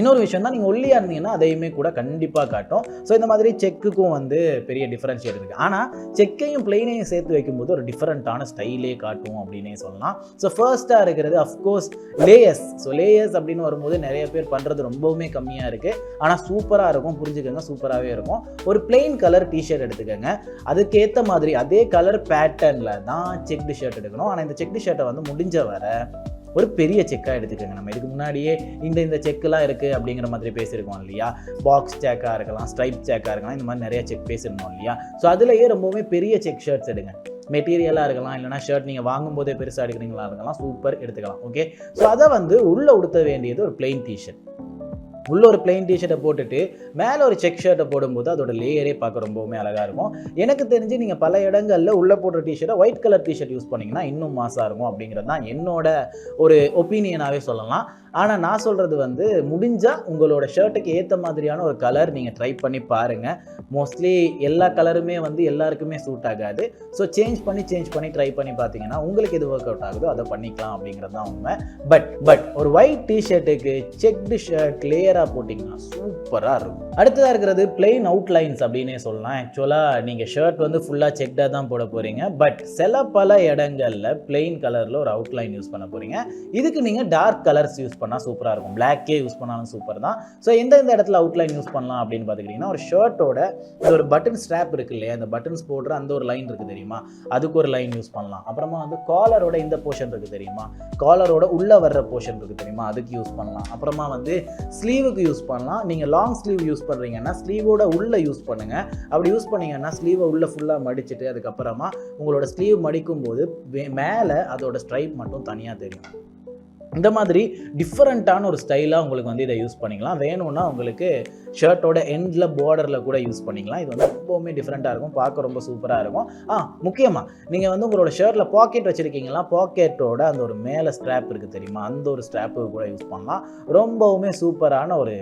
இன்னொரு விஷயம் தான் நீங்கள் ஒல்லியாக இருந்தீங்கன்னா அதையுமே கூட கண்டிப்பாக காட்டும். ஸோ இந்த மாதிரி செக்குக்கும் வந்து பெரிய டிஃப்ரென்ஷியேட் இருக்குது ஆனால் செக்கையும் பிளெயினையும் சேர்த்து வைக்கும்போது ஒரு டிஃப்ரெண்ட்டான ஸ்டைலே காட்டும் அப்படின்னே சொல்லலாம். ஸோ ஃபர்ஸ்ட்டாக இருக்கிறது அஃப்கோர்ஸ் லேயர்ஸ் ஸோ லேயர்ஸ் அப்படின்னு வரும்போது நிறைய பேர் பண்ணுறது ரொம்பவுமே கம்மியாக இருக்குது ஆனால் சூப்பராக இருக்கும். புரிஞ்சுக்கோங்க சூப்பராகவே இருக்கும். ஒரு பிளெயின் கலர் டிஷர்ட் எடுத்துக்கோங்க. அதுக்கேற்ற மாதிரி அதே கலர் பேட்டர்னில் தான் செக்டு ஷர்ட் எடுக்கணும். ஆனால் இந்த செக்டு ஷர்ட்டை வந்து முடிஞ்ச வர ஒரு பெரிய செக்காக எடுத்துக்கோங்க. நம்ம இதுக்கு முன்னாடியே இந்த இந்த செக்கெலாம் இருக்குது அப்படிங்கிற மாதிரி பேசியிருக்கோம் இல்லையா? பாக்ஸ் செக்காக இருக்கலாம் ஸ்ட்ரைப் செக்காக இருக்கலாம் இந்த மாதிரி நிறைய செக் பேசியிருந்தோம் இல்லையா? ஸோ அதுலேயே ரொம்பவுமே பெரிய செக் ஷர்ட்ஸ் எடுங்க. மெட்டீரியலாக இருக்கலாம் இல்லைனா ஷர்ட் நீங்கள் வாங்கும்போதே பெருசாக எடுக்கிறீங்களா இருக்கலாம் சூப்பர் எடுத்துக்கலாம் ஓகே ஸோ அதை வந்து உள்ளே உடுத்த வேண்டியது ஒரு பிளெயின் டிஷர்ட் உள்ள ஒரு பிளெயின் டிஷர்ட்டை போட்டுட்டு மேலே ஒரு செக் ஷர்ட்டை போடும்போது அதோட லேயரே பார்க்க ரொம்பவுமே அழகாக இருக்கும். எனக்கு தெரிஞ்சு நீங்கள் பல இடங்களில் உள்ளே போடுற டிஷர்ட்டை white colour T shirt use பண்ணிங்கன்னா இன்னும் மாசாக இருக்கும் அப்படிங்கிறது தான் என்னோட ஒரு ஒப்பீனியனாகவே சொல்லலாம். ஆனால் நான் சொல்கிறது வந்து முடிஞ்சால் உங்களோட ஷர்ட்டுக்கு ஏற்ற மாதிரியான ஒரு கலர் நீங்கள் ட்ரை பண்ணி பாருங்கள் மோஸ்ட்லி எல்லா கலருமே வந்து எல்லாருக்குமே சூட் ஆகாது. ஸோ சேஞ்ச் பண்ணி சேஞ்ச் பண்ணி ட்ரை பண்ணி பார்த்தீங்கன்னா உங்களுக்கு எது ஒர்க் அவுட் ஆகுதோ அதை பண்ணிக்கலாம் அப்படிங்கிறது தான் உண்மை. பட் பட் ஒரு ஒயிட் டிஷர்ட்டுக்கு செக்டு ஷர்ட் லேயராக போட்டிங்கன்னா சூப்பராக இருக்கும். அடுத்ததாக இருக்கிறது பிளெயின் அவுட்லைன்ஸ் அப்படின்னே சொல்லலாம். ஆக்சுவலாக நீங்கள் ஷர்ட் வந்து ஃபுல்லாக செக்டாக தான் போட போகிறீங்க பட் சில பல இடங்களில் பிளெயின் கலரில் ஒரு அவுட்லைன் யூஸ் பண்ண போகிறீங்க இதுக்கு நீங்கள் டார்க் கலர்ஸ் யூஸ் பண்ணால் சூப்பராக இருக்கும். பிளாக்கே யூஸ் பண்ணாலும் சூப்பர் தான். ஸோ எந்த இடத்துல அவுட்லைன் யூஸ் பண்ணலாம் அப்படின்னு பார்த்துக்கிட்டிங்கன்னா ஒரு ஷர்ட்டோட இந்த ஒரு பட்டன் ஸ்ட்ராப் இருக்கு இல்லையா? அந்த பட்டன்ஸ் போடுற அந்த ஒரு லைன் இருக்குது தெரியுமா? அதுக்கு ஒரு லைன் யூஸ் பண்ணலாம். அப்புறமா வந்து காலரோட இந்த போர்ஷன் இருக்குது தெரியுமா? காலரோட உள்ளே வர்ற போர்ஷன் இருக்குது தெரியுமா? அதுக்கு யூஸ் பண்ணலாம். அப்புறமா வந்து ஸ்லீவுக்கு யூஸ் பண்ணலாம். நீங்கள் லாங் ஸ்லீவ் யூஸ் பண்ணுறீங்கன்னா ஸ்லீவோட உள்ளே யூஸ் பண்ணுங்கள் அப்படி யூஸ் பண்ணிங்கன்னா ஸ்லீவை உள்ளே ஃபுல்லாக மடிச்சுட்டு அதுக்கப்புறமா உங்களோட ஸ்லீவ் மடிக்கும் போது மேலே அதோட ஸ்ட்ரைப் மட்டும் தனியாக தெரியும். இந்த மாதிரி டிஃப்ரெண்ட்டான ஒரு ஸ்டைலாக உங்களுக்கு வந்து இதை யூஸ் பண்ணிக்கலாம். வேணும்னா உங்களுக்கு ஷர்ட்டோட எண்டில் பார்டரில் கூட யூஸ் பண்ணிக்கலாம். இது வந்து ரொம்பவுமே டிஃப்ரெண்ட்டாக இருக்கும். பார்க்க ரொம்ப சூப்பராக இருக்கும். ஆ முக்கியமாக நீங்கள் வந்து உங்களோட ஷர்ட்டில் பாக்கெட் வச்சுருக்கீங்களா? பாக்கெட்டோட அந்த ஒரு மேலே ஸ்ட்ராப் இருக்குது தெரியுமா? அந்த ஒரு ஸ்ட்ராப்பு கூட யூஸ் பண்ணலாம். ரொம்பவுமே சூப்பரான ஒரு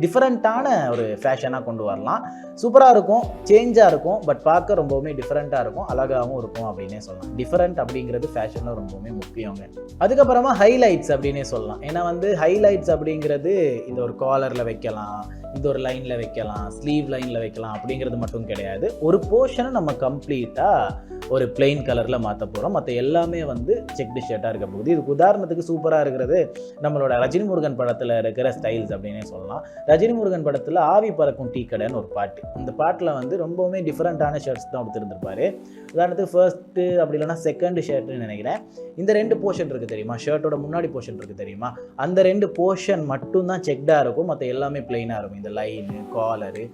டிஃப்ரெண்ட்டான ஒரு ஃபேஷனாக கொண்டு வரலாம். சூப்பராக இருக்கும் சேஞ்சாக இருக்கும் பட் பார்க்க ரொம்பவுமே டிஃப்ரெண்ட்டாக இருக்கும் அழகாகவும் இருக்கும் அப்படின்னே சொல்லலாம். டிஃப்ரெண்ட் அப்படிங்கிறது ஃபேஷனில் ரொம்பவுமே முக்கியங்க. அதுக்கப்புறமா ஹைலைட்ஸ் அப்படின்னே சொல்லலாம். ஏன்னா வந்து ஹைலைட்ஸ் அப்படிங்கிறது இந்த ஒரு காலரில் வைக்கலாம் இந்த ஒரு லைனில் வைக்கலாம் ஸ்லீவ் லைனில் வைக்கலாம் அப்படிங்கிறது மட்டும் கிடையாது. ஒரு போர்ஷனை நம்ம கம்ப்ளீட்டாக ஒரு பிளெயின் கலரில் மாற்ற போகிறோம் மற்ற எல்லாமே வந்து செக்டு ஷர்ட்டாக இருக்க போகுது. இதுக்கு உதாரணத்துக்கு சூப்பராக இருக்கிறது நம்மளோட ரஜினி முருகன் படத்தில் இருக்கிற ஸ்டைல்ஸ் அப்படின்னே சொல்லலாம். ரஜினி முருகன் படத்தில் ஆவி பறக்கும் டீ கடைன்னு ஒரு பாட்டு. இந்த பாட்டில் வந்து ரொம்பவுமே டிஃப்ரெண்ட்டான ஷர்ட்ஸ் தான் கொடுத்துருந்துருப்பாரு உதாரணத்துக்கு ஷர்ட்டு அப்படி இல்லைனா செகண்ட் ஷர்ட்டுன்னு நினைக்கிறேன். இந்த ரெண்டு போர்ஷன் இருக்குது தெரியுமா? ஷர்ட்டோட முன்னாடி போர்ஷன் இருக்குது தெரியுமா? அந்த ரெண்டு போர்ஷன் மட்டும்தான் செக்டாக இருக்கும். மற்ற எல்லாமே பிளெயினாக இருக்கும். இந்த லைனு காலரு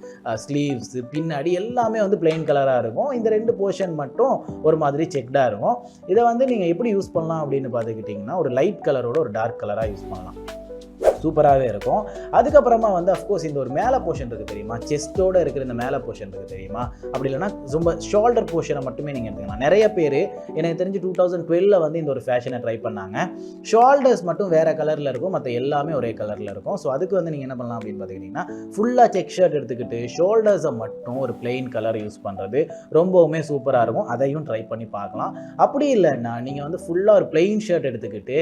ஸ்லீவ்ஸு பின்னாடி எல்லாமே வந்து பிளெயின் கலராக இருக்கும். இந்த ரெண்டு போர்ஷன் மட்டும் ஒரு மாதிரி செக்டாக இருக்கும். இதை வந்து நீங்கள் எப்படி யூஸ் பண்ணலாம் அப்படின்னு பார்த்துக்கிட்டிங்கன்னா ஒரு லைட் கலரோட ஒரு டார்க் கலராக யூஸ் பண்ணலாம். சூப்பராகவே இருக்கும். அதுக்கப்புறமா வந்து அஃப்கோர்ஸ் இந்த ஒரு மேலே போர்ஷன் இருக்குது தெரியுமா? செஸ்ட்டோட இருக்கிற இந்த மேலே போர்ஷன் இருக்குது தெரியுமா? அப்படி இல்லைனா ரொம்ப ஷோல்டர் போர்ஷனை மட்டுமே நீங்கள் எடுத்துக்கலாம். நிறைய பேர் எனக்கு தெரிஞ்சு டூ தௌசண்ட் டுவெல்ல வந்து இந்த ஒரு ஃபேஷனை ட்ரை பண்ணாங்க. ஷோல்டர்ஸ் மட்டும் வேறு கலரில் இருக்கும். மற்ற எல்லாமே ஒரே கலரில் இருக்கும். ஸோ அதுக்கு வந்து நீங்கள் என்ன பண்ணலாம் அப்படின்னு பார்த்துக்கிட்டிங்கன்னா ஃபுல்லாக செக் ஷர்ட் எடுத்துக்கிட்டு ஷோல்டர்ஸை மட்டும் ஒரு பிளெயின் கலர் யூஸ் பண்ணுறது ரொம்பவுமே சூப்பராக இருக்கும். அதையும் ட்ரை பண்ணி பார்க்கலாம். அப்படி இல்லைன்னா நீங்கள் வந்து ஃபுல்லாக ஒரு பிளெயின் ஷர்ட் எடுத்துக்கிட்டு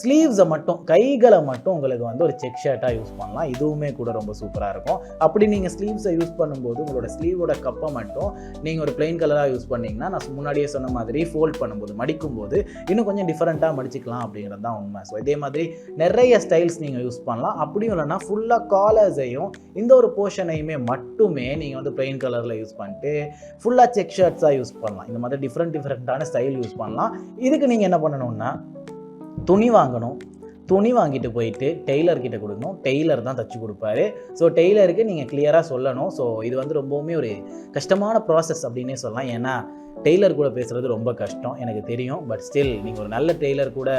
ஸ்லீவ்ஸை மட்டும் கைகளை மட்டும் உங்களுக்கு வந்து வந்து ஒரு செக் ஷர்ட்டாக யூஸ் பண்ணலாம். இதுவுமே கூட ரொம்ப சூப்பராக இருக்கும். அப்படி நீங்கள் ஸ்லீவ்ஸை யூஸ் பண்ணும்போது உங்களோட ஸ்லீவோட கப்பை மட்டும் நீங்கள் ஒரு பிளெயின் கலராக யூஸ் பண்ணிங்கன்னா நான் முன்னாடியே சொன்ன மாதிரி ஃபோல்ட் பண்ணும்போது மடிக்கும் போது இன்னும் கொஞ்சம் டிஃப்ரெண்ட்டாக மடிச்சிக்கலாம் அப்படிங்கிறது தான் உண்மை. ஸோ இதே மாதிரி நிறைய ஸ்டைல்ஸ் நீங்கள் யூஸ் பண்ணலாம். அப்படியும் இல்லைன்னா ஃபுல்லாக காலர்ஸையும் இந்த ஒரு போர்ஷனையுமே மட்டுமே நீங்கள் வந்து பிளெயின் கலரில் யூஸ் பண்ணிட்டு ஃபுல்லாக செக் ஷர்ட்ஸாக யூஸ் பண்ணலாம். இந்த மாதிரி டிஃப்ரெண்ட் டிஃப்ரெண்ட்டான ஸ்டைல் யூஸ் பண்ணலாம். இதுக்கு நீங்கள் என்ன பண்ணணும்னா துணி வாங்கணும். துணி வாங்கிட்டு போயிட்டு டெய்லர்கிட்ட கொடுக்கணும். டெய்லர் தான் தச்சு கொடுப்பாரு. ஸோ டெய்லருக்கு நீங்கள் கிளியராக சொல்லணும். ஸோ இது வந்து ரொம்பவுமே ஒரு கஷ்டமான ப்ராசஸ் அப்படின்னே சொல்லலாம். ஏன்னா டெய்லர் கூட பேசுகிறது ரொம்ப கஷ்டம் எனக்கு தெரியும். பட் ஸ்டில் நீங்கள் ஒரு நல்ல டெய்லர் கூட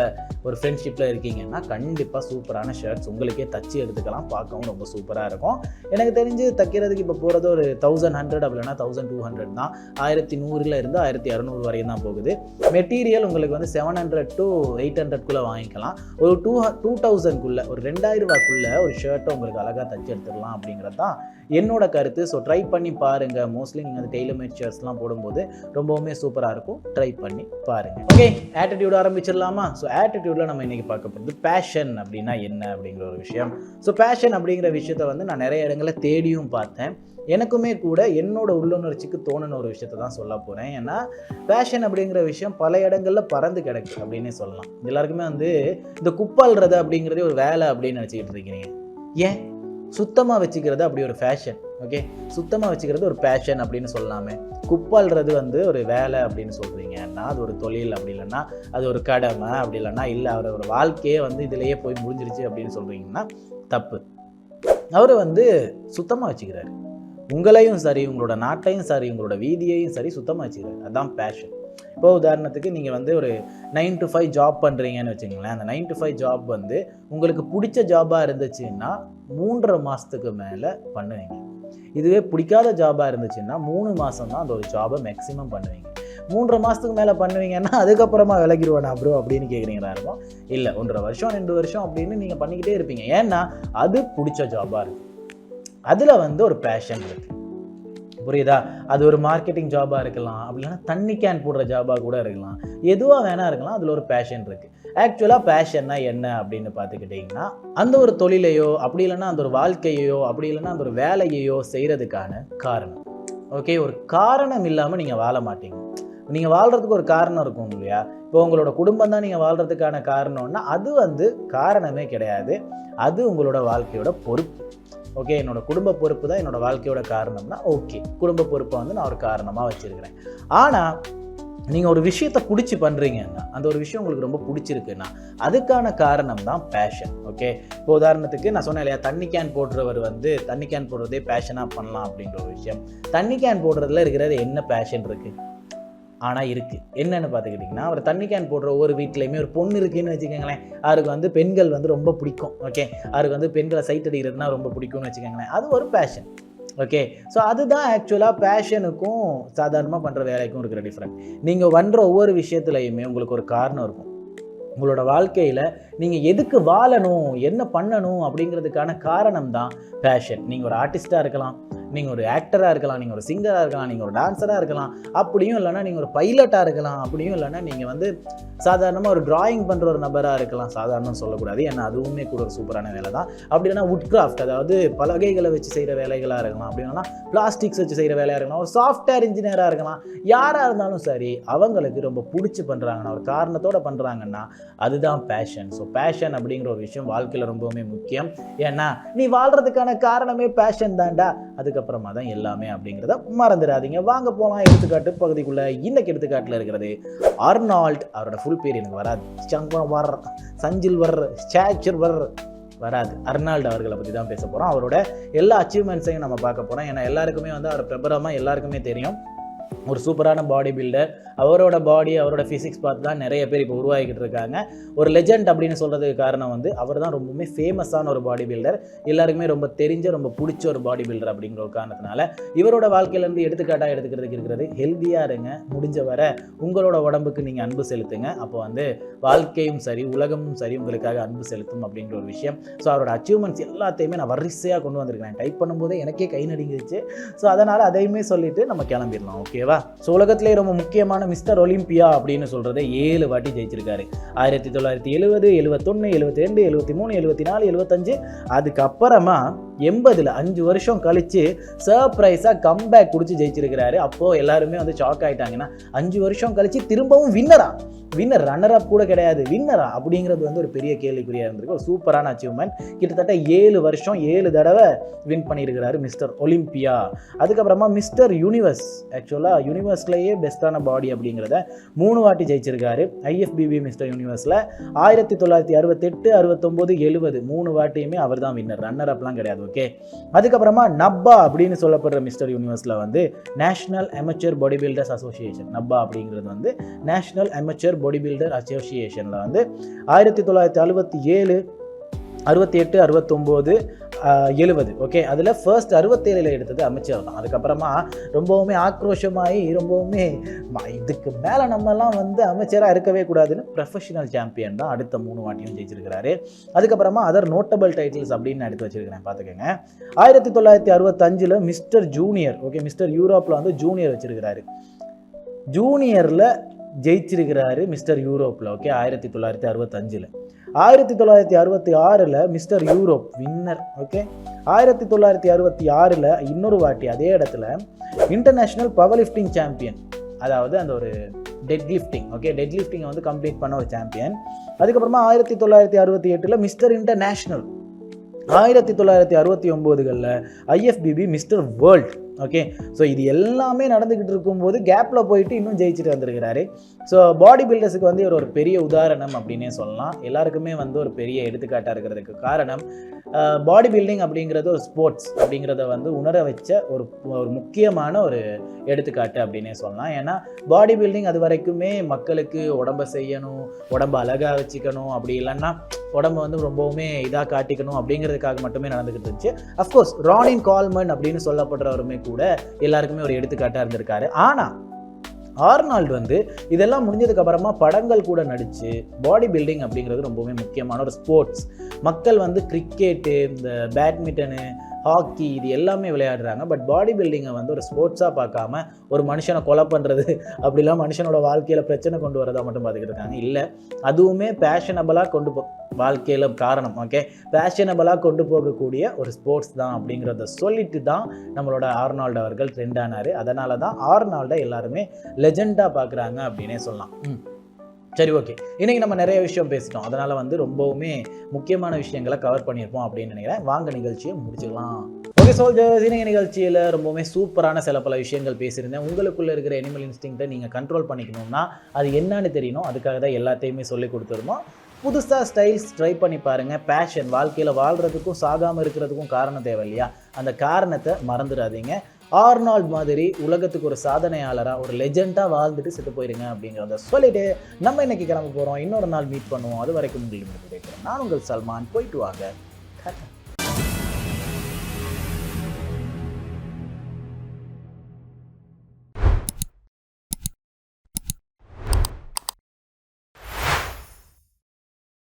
ஒரு ஃப்ரெண்ட்ஷிப்பில் இருக்கீங்கன்னா கண்டிப்பாக சூப்பரான ஷர்ட்ஸ் உங்களுக்கே தச்சு எடுத்துக்கலாம். பார்க்கவும் ரொம்ப சூப்பராக இருக்கும். எனக்கு தெரிஞ்சு தைக்கிறதுக்கு இப்போ போகிறது ஒரு தௌசண்ட் ஹண்ட்ரட் அப்படின்னா தௌசண்ட் டூ ஹண்ட்ரட் தான். ஆயிரத்தி நூறில் இருந்து ஆயிரத்தி இரநூறு வரையும் தான் போகுது. மெட்டீரியல் உங்களுக்கு வந்து செவன் ஹண்ட்ரட் டு எயிட் ஹண்ட்ரட்குள்ளே வாங்கிக்கலாம். ஒரு டூ டூ தௌசண்ட்குள்ளே ஒரு ரெண்டாயிரம் ரூபாய்க்குள்ளே ஒரு ஷர்ட்டை உங்களுக்கு அழகாக தச்சு எடுத்துக்கலாம் அப்படிங்கிறது தான் என்னோட கருத்து ஸோ ட்ரை பண்ணி பாருங்கள் மோஸ்ட்லி நீங்கள் அந்த டெய்லர்மேட் ஷர்ட்ஸ்லாம் போடும்போது ரொம்பவுமே சூப்பராக இருக்கும். ட்ரை பண்ணி பாருங்கள் ஓகே ஆட்டிடியூட் ஆரம்பிச்சிடலாமா? ஸோ ஆட்டிடியூடில் நம்ம இன்றைக்கி பார்க்க போகிறது பேஷன் அப்படின்னா என்ன அப்படிங்கிற ஒரு விஷயம். ஸோ பேஷன் அப்படிங்கிற விஷயத்த வந்து நான் நிறைய இடங்களில் தேடியும் பார்த்தேன். எனக்குமே கூட என்னோட உள்ளுணர்ச்சிக்கு தோணுன ஒரு விஷயத்த தான் சொல்ல போகிறேன் ஏன்னா ஃபேஷன் அப்படிங்கிற விஷயம் பல இடங்களில் பறந்து கிடக்கு அப்படின்னே சொல்லலாம். எல்லாருக்குமே வந்து இந்த குப்பால்றது அப்படிங்கிறதே ஒரு வேலை அப்படின்னு நினச்சிக்கிட்டு இருக்கிறீங்க. ஏன்? சுத்தமாக வச்சுக்கிறது அப்படி ஒரு ஃபேஷன் ஓகே சுத்தமாக வச்சுக்கிறது ஒரு பேஷன் அப்படின்னு சொல்லாமே குப்பால்றது வந்து ஒரு வேலை அப்படின்னு சொல்கிறீங்கன்னா அது ஒரு தொழில் அப்படி இல்லைன்னா அது ஒரு கடமை அப்படி இல்லைன்னா இல்லை அவர் ஒரு வாழ்க்கையே வந்து இதிலேயே போய் முடிஞ்சிருச்சு அப்படின்னு சொல்கிறீங்கன்னா தப்பு. அவர் வந்து சுத்தமாக வச்சுக்கிறாரு. உங்களையும் சரி உங்களோட நாட்டையும் சரி உங்களோட வீதியையும் சரி சுத்தமாக வச்சுக்கிறாரு. அதுதான் பேஷன் இப்போ உதாரணத்துக்கு நீங்கள் வந்து ஒரு நைன் டு ஃபைவ் ஜாப் பண்ணுறீங்கன்னு வச்சுங்களேன் அந்த நைன் டு ஃபைவ் ஜாப் வந்து உங்களுக்கு பிடிச்ச ஜாபாக இருந்துச்சுன்னா மூன்றரை மாதத்துக்கு மேலே பண்ணுவீங்க. இதுவே பிடிக்காத ஜாபாக இருந்துச்சுன்னா மூணு மாதம் தான் அந்த ஒரு ஜாபை மேக்ஸிமம் பண்ணுவீங்க. மூன்றரை மாதத்துக்கு மேலே பண்ணுவீங்கன்னா அதுக்கப்புறமா விலகிடுவேனா ப்ரோ அப்படின்னு கேட்குறீங்களா இருக்கும். இல்லை ஒன்றரை வருஷம் ரெண்டு வருஷம் அப்படின்னு நீங்கள் பண்ணிக்கிட்டே இருப்பீங்க. ஏன்னா அது பிடிச்ச ஜாபாக இருக்குது அதில் வந்து ஒரு பேஷன் இருக்குது புரியுதா? அது ஒரு மார்க்கெட்டிங் ஜாபாக இருக்கலாம். அப்படி இல்லைன்னா தண்ணி கேன் போடுற ஜாபாக கூட இருக்கலாம். எதுவாக வேணா இருக்கலாம். அதில் ஒரு பேஷன் இருக்குது ஆக்சுவலாக பேஷன்னா என்ன அப்படின்னு பார்த்துக்கிட்டிங்கன்னா அந்த ஒரு தொழிலையோ அப்படி இல்லைன்னா அந்த ஒரு வாழ்க்கையையோ அப்படி இல்லைன்னா அந்த ஒரு வேலையையோ செய்கிறதுக்கான காரணம். ஓகே ஒரு காரணம் இல்லாமல் நீங்கள் வாழ மாட்டீங்க. நீங்கள் வாழ்கிறதுக்கு ஒரு காரணம் இருக்கும் இல்லையா? இப்போ உங்களோட குடும்பம் தான் நீங்கள் வாழ்கிறதுக்கான காரணம்னா அது வந்து காரணமே கிடையாது. அது உங்களோட வாழ்க்கையோட பொறுப்பு. ஓகே என்னோட குடும்ப பொறுப்பு தான் என்னோட வாழ்க்கையோட காரணம்னா ஓகே குடும்ப பொறுப்பை வந்து நான் ஒரு காரணமாக வச்சுருக்கிறேன். ஆனால் நீங்கள் ஒரு விஷயத்தை பிடிச்சி பண்ணுறீங்கன்னா அந்த ஒரு விஷயம் உங்களுக்கு ரொம்ப பிடிச்சிருக்குன்னா அதுக்கான காரணம் தான் பேஷன் ஓகே இப்போ உதாரணத்துக்கு நான் சொன்னேன் இல்லையா தண்ணி கேன் போடுறவர் வந்து தண்ணி கேன் போடுறதே பேஷனாக பண்ணலாம் அப்படின்ற ஒரு விஷயம். தண்ணி கேன் போடுறதுல இருக்கிறது என்ன பேஷன் இருக்குது ஆனால் இருக்குது என்னென்னு பார்த்துக்கிட்டிங்கன்னா அவர் தண்ணி கேன் போடுற ஒவ்வொரு வீட்லேயுமே ஒரு பொண்ணு இருக்குன்னு வச்சுக்கோங்களேன். அவருக்கு வந்து பெண்கள் வந்து ரொம்ப பிடிக்கும். ஓகே அவருக்கு வந்து பெண்களை சைட் அடிக்கிறதுனா ரொம்ப பிடிக்கும்னு வச்சுக்கோங்களேன். அது ஒரு பேஷன் ஓகே ஸோ அதுதான் ஆக்சுவலாக பேஷனுக்கும் சாதாரணமாக பண்ணுற வேலைக்கும் இருக்கிற டிஃப்ரெண்ட் நீங்கள் பண்ணுற ஒவ்வொரு விஷயத்துலையுமே உங்களுக்கு ஒரு காரணம் இருக்கும். உங்களோட வாழ்க்கையில் நீங்கள் எதுக்கு வாழணும் என்ன பண்ணணும் அப்படிங்கிறதுக்கான காரணம் தான் பேஷன் நீங்கள் ஒரு ஆர்டிஸ்ட்டாக இருக்கலாம். நீங்கள் ஒரு ஆக்டராக இருக்கலாம் நீங்கள் ஒரு சிங்கராக இருக்கலாம் நீங்கள் ஒரு டான்ஸராக இருக்கலாம் அப்படியும் இல்லைன்னா நீங்கள் ஒரு பைலட்டாக இருக்கலாம் அப்படியும் இல்லைன்னா நீங்கள் வந்து சாதாரணமாக ஒரு டிராயிங் பண்ணுற ஒரு நபராக இருக்கலாம். சாதாரணம் சொல்லக்கூடாது. ஏன்னா அதுவுமே கூட ஒரு சூப்பரான வேலை தான். அப்படி இல்லைன்னா உட் கிராஃப்ட் அதாவது பலகைகளை வச்சு செய்கிற வேலைகளாக இருக்கலாம். அப்படி பிளாஸ்டிக்ஸ் வச்சு செய்கிற வேலையாக இருக்கலாம். ஒரு சாஃப்ட்வேர் இன்ஜினியராக இருக்கலாம். யாராக இருந்தாலும் சரி அவங்களுக்கு ரொம்ப பிடிச்சி பண்ணுறாங்கன்னா ஒரு காரணத்தோடு பண்ணுறாங்கன்னா அதுதான் பேஷன் ஸோ பேஷன் அப்படிங்கிற ஒரு விஷயம் வாழ்க்கையில் ரொம்பவுமே முக்கியம். ஏன்னா நீ வாழ்கிறதுக்கான காரணமே பேஷன் தான்டா. அதுக்கு அதுக்கப்புறமா தான் எல்லாமே அப்படிங்கிறத மறந்துடாதீங்க. வாங்க போகலாம் எடுத்துக்காட்டு பகுதிக்குள்ளே இன்னைக்கு எடுத்துக்காட்டில் இருக்கிறது அர்னால்ட் அவரோட ஃபுல் பேர் எனக்கு வராது. சங்கம் வர் சஞ்சில் வர் ஸ்டாச்சர் வர் வராது. அர்னால்டு அவர்களை பற்றி தான் பேச போகிறோம் அவரோட எல்லா அச்சீவ்மெண்ட்ஸையும் நம்ம பார்க்க போகிறோம் ஏன்னா எல்லாருக்குமே வந்து அவர் பிரபலமாக எல்லாருக்குமே தெரியும். ஒரு சூப்பரான பாடி பில்டர் அவரோட பாடி அவரோட ஃபிசிக்ஸ் பார்த்து தான் நிறைய பேர் இப்போ உருவாகிக்கிட்டு இருக்காங்க. ஒரு லெஜண்ட் அப்படின்னு சொல்கிறதுக்கு காரணம் வந்து அவர் தான் ரொம்பவுமே ஃபேமஸான ஒரு பாடி பில்டர் எல்லாருக்குமே ரொம்ப தெரிஞ்ச ரொம்ப பிடிச்ச ஒரு பாடி பில்டர் அப்படிங்கிற ஒரு காரணத்தினால இவரோட வாழ்க்கையிலேருந்து எடுத்துக்காட்டாக எடுத்துக்கிறதுக்கு இருக்கிறது ஹெல்த்தியாக இருங்க முடிஞ்ச வர உங்களோட உடம்புக்கு நீங்கள் அன்பு செலுத்துங்க. அப்போ வந்து வாழ்க்கையும் சரி உலகமும் சரி உங்களுக்காக அன்பு செலுத்தும் அப்படிங்கிற ஒரு விஷயம். ஸோ அவரோட அச்சீவ்மெண்ட்ஸ் எல்லாத்தையுமே நான் வரிசையாக கொண்டு வந்திருக்கேன் டைப் பண்ணும்போதே எனக்கே கை நடுங்கிடுச்சு ஸோ அதனால் அதையுமே சொல்லிவிட்டு நம்ம கிளம்பிடலாம். ஓகேவா ஓகேவா ஸோ உலகத்திலே ரொம்ப முக்கியமான மிஸ்டர் ஒலிம்பியா அப்படின்னு சொல்கிறத ஏழு வாட்டி ஜெயிச்சிருக்காரு. ஆயிரத்தி தொள்ளாயிரத்தி எழுபது எழுபத்தொன்று எழுபத்தி ரெண்டு எழுபத்தி மூணு எழுபத்தி நாலு எழுபத்தஞ்சு அதுக்கப்புறமா எண்பதில் அஞ்சு வருஷம் கழித்து சர்ப்ரைஸாக கம்பேக் குடிச்சு ஜெயிச்சிருக்கிறாரு. அப்போது எல்லாருமே வந்து ஷாக் ஆகிட்டாங்கன்னா அஞ்சு வருஷம் கழித்து திரும்பவும் வின்னரா வின்னர் ரன்னர் அப் கூட கிடையாது. வின்னரா அப்படிங்கிறது வந்து ஒரு பெரிய கேள்விக்குறியாக இருந்திருக்கு. ஒரு சூப்பரான அச்சீவ்மெண்ட் கிட்டத்தட்ட ஏழு வருஷம் ஏழு தடவை வின் பண்ணியிருக்கிறாரு மிஸ்டர் ஒலிம்பியா. அதுக்கப்புறமா மிஸ்டர் யூனிவர்ஸ் ஆக்சுவலாக யூனிவர்ஸ்லேயே பெஸ்ட்டான பாடி அப்படிங்கிறத மூணு வாட்டி ஜெயிச்சிருக்காரு. ஐஎஃபிபி மிஸ்டர் யூனிவர்ஸில் ஆயிரத்தி தொள்ளாயிரத்தி அறுபத்தெட்டு அறுபத்தொம்போது எழுபது மூணு வாட்டியுமே அவர் தான் வின்னர் ரன்னர் அப்லாம் கிடையாது. ஓகே? அதுக்கப்புறமா நப்பா அப்படின்னு சொல்லப்படுற மிஸ்டர் யூனிவர்ஸில் வந்து national amateur body builders association NABBA அப்படிங்கிறது வந்து நேஷனல் அமெச்சர் பாடி பில்டர் அசோசியேஷனில் வந்து ஆயிரத்தி தொள்ளாயிரத்தி அறுபத்தி ஏழு அறுபத்தி எட்டு அறுபத்தொம்போது எழுபது ஓகே அதில் ஃபர்ஸ்ட் அறுபத்தேழில் எடுத்தது அமைச்சர் தான். அதுக்கப்புறமா ரொம்பவுமே ஆக்ரோஷமாகி ரொம்பவுமே ம- இதுக்கு மேலே நம்மலாம் வந்து அமைச்சராக இருக்கவே கூடாதுன்னு ப்ரொஃபஷனல் சாம்பியன் தான் அடுத்த மூணு வாட்டியும் ஜெயிச்சிருக்கிறாரு. அதுக்கப்புறமா அதர் நோட்டபிள் டைட்டில்ஸ் அப்படின்னு எடுத்து வச்சிருக்கிறேன். பார்த்துக்கோங்க. ஆயிரத்தி தொள்ளாயிரத்தி அறுபத்தஞ்சில் மிஸ்டர் ஜூனியர் ஓகே மிஸ்டர் யூரோப்பில் வந்து ஜூனியர் வச்சிருக்கிறாரு. ஜூனியரில் ஜெயிச்சிருக்கிறாரு மிஸ்டர் யூரோப்பில் ஓகே ஆயிரத்தி தொள்ளாயிரத்தி அறுபத்தஞ்சில். ஆயிரத்தி தொள்ளாயிரத்தி அறுபத்தி ஆறில் மிஸ்டர் யூரோப் வின்னர் ஓகே ஆயிரத்தி தொள்ளாயிரத்தி அறுபத்தி ஆறில் இன்னொரு வாட்டி அதே இடத்துல இன்டர்நேஷ்னல் பவர் லிஃப்டிங் சாம்பியன் அதாவது அந்த ஒரு டெட் லிஃப்டிங் ஓகே டெட் லிஃப்டிங்கை வந்து கம்ப்ளீட் பண்ண ஒரு சாம்பியன் அதுக்கப்புறமா ஆயிரத்தி தொள்ளாயிரத்தி அறுபத்தி எட்டில் மிஸ்டர் இன்டர்நேஷ்னல் ஆயிரத்தி தொள்ளாயிரத்தி அறுபத்தி ஒம்போதுகளில் IFBB mister world okay so இது எல்லாமே நடந்துக்கிட்டு இருக்கும்போது கேப்பில் போயிட்டு இன்னும் ஜெயிச்சுட்டு வந்திருக்கிறாரு. ஸோ பாடி பில்டர்ஸுக்கு வந்து இவர் ஒரு பெரிய உதாரணம் அப்படின்னே சொல்லலாம். எல்லாருக்குமே வந்து ஒரு பெரிய எடுத்துக்காட்டாக இருக்கிறதுக்கு காரணம் பாடி பில்டிங் அப்படிங்கிறது ஒரு ஸ்போர்ட்ஸ் அப்படிங்கிறத வந்து உணர வச்ச ஒரு ஒரு முக்கியமான ஒரு எடுத்துக்காட்டு அப்படின்னே சொல்லலாம். ஏன்னா பாடி பில்டிங் அது வரைக்குமே மக்களுக்கு உடம்ப செய்யணும் உடம்ப அழகாக வச்சுக்கணும் அப்படி இல்லைன்னா உடம்ப வந்து ரொம்பவுமே இதாக காட்டிக்கணும் அப்படிங்கிறதுக்காக மட்டுமே நடந்துக்கிட்டு இருந்துச்சு. அஃப்கோர்ஸ் ரானின் கால்மன் அப்படின்னு சொல்லப்படுறவருமே கூட எல்லாருக்குமே ஒரு எடுத்துக்காட்டாக இருந்திருக்காரு. ஆனால் ஆர்னால்டு வந்து இதெல்லாம் முடிஞ்சதுக்கு அப்புறமா படங்கள் கூட நடித்து பாடி பில்டிங் அப்படிங்கிறது ரொம்பவே முக்கியமான ஒரு ஸ்போர்ட்ஸ் மக்கள் வந்து கிரிக்கெட்டு இந்த பேட்மிண்டனு ஹாக்கி இது எல்லாமே விளையாடுறாங்க. பட் பாடி பில்டிங்கை வந்து ஒரு ஸ்போர்ட்ஸாக பார்க்காம ஒரு மனுஷனை கொலை பண்ணுறது அப்படிலாம் மனுஷனோட வாழ்க்கையில் பிரச்சனை கொண்டு வரதா மட்டும் பார்த்துக்கிட்டு இருக்காங்க. இல்லை அதுவுமே பேஷனபிளாக கொண்டு போ வாழ்க்கையில் காரணம் ஓகே பேஷனபிளாக கொண்டு போகக்கூடிய ஒரு ஸ்போர்ட்ஸ் தான் அப்படிங்கிறத சொல்லிட்டு தான் நம்மளோட ஆர்னால்டு அவர்கள் ட்ரெண்ட் ஆனார். அதனால தான் ஆர்னால்டை எல்லாருமே லெஜெண்டாக பார்க்குறாங்க அப்படின்னே சொல்லலாம். ம். சரி ஓகே இன்றைக்கி நம்ம நிறைய விஷயம் பேசிட்டோம். அதனால் வந்து ரொம்பவுமே முக்கியமான விஷயங்களை கவர் பண்ணியிருப்போம் அப்படின்னு நினைக்கிறேன். வாங்க நிகழ்ச்சியை முடிச்சுக்கலாம். ஓகே சோல்ஜர்ஸ் இன்னைக்கு நிகழ்ச்சியில் ரொம்பவுமே சூப்பரான சில பல விஷயங்கள் பேசியிருந்தேன். உங்களுக்குள்ள இருக்கிற அனிமல் இன்ஸ்டிங்க்டை நீங்கள் கண்ட்ரோல் பண்ணிக்கணும்னா அது என்னன்னு தெரியணும். அதுக்காக தான் எல்லாத்தையுமே சொல்லி கொடுத்துருந்தோம். புதுசாக ஸ்டைல்ஸ் ட்ரை பண்ணி பாருங்கள் பேஷன் வாழ்க்கையில் வாழ்கிறதுக்கும் சாகாமல் இருக்கிறதுக்கும் காரணம் தேவை இல்லையா அந்த காரணத்தை மறந்துடாதீங்க. ஆர்னால்ட் மாதிரி உலகத்துக்கு ஒரு சாதனையாளராக ஒரு லெஜெண்டாக வாழ்ந்துட்டு செத்து போயிருங்க அப்படிங்கிறத சொல்லிட்டு நம்ம இன்னைக்கு கிளம்ப போகிறோம் இன்னொரு நாள் மீட் பண்ணுவோம். அது வரைக்கும் உங்களுக்கு விடைபெறும். நான் உங்கள் சல்மான். போயிட்டு வாங்க.